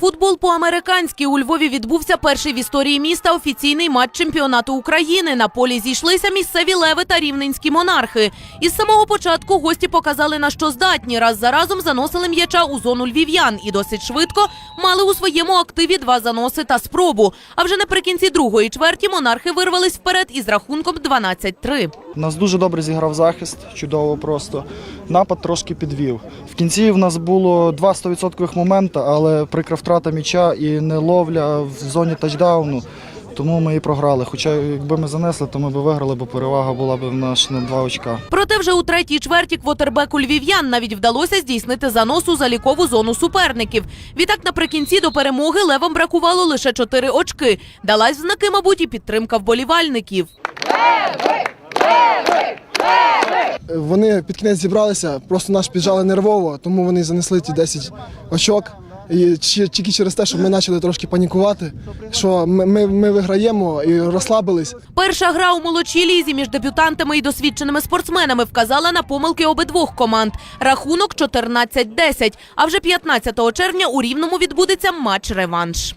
Футбол по-американськи у Львові відбувся перший в історії міста офіційний матч чемпіонату України. На полі зійшлися місцеві леви та рівненські монархи. Із самого початку гості показали на що здатні. Раз за разом заносили м'яча у зону львів'ян і досить швидко мали у своєму активі два заноси та спробу. А вже наприкінці другої чверті монархи вирвались вперед із рахунком 12-3. Нас дуже добре зіграв захист, чудово просто. Напад трошки підвів. В кінці в нас було два 100% моменти, але прикра втрата м'яча і не ловля в зоні тачдауну. Тому ми і програли. Хоча якби ми занесли, то ми б виграли, бо перевага була б в нас на два очка. Проте вже у третій чверті квотербеку львів'ян навіть вдалося здійснити занос у залікову зону суперників. Відтак наприкінці до перемоги левам бракувало лише чотири очки. Далась в знаки, мабуть, і підтримка вболівальників. Вони під кінець зібралися, просто нас піджали нервово, тому вони занесли ті 10 очок. І тільки через те, що ми почали трошки панікувати, що ми, ми, ми виграємо і розслабились. Перша гра у молодшій лізі між дебютантами і досвідченими спортсменами вказала на помилки обидвох команд. Рахунок 14-10. А вже 15 червня у Рівному відбудеться матч-реванш.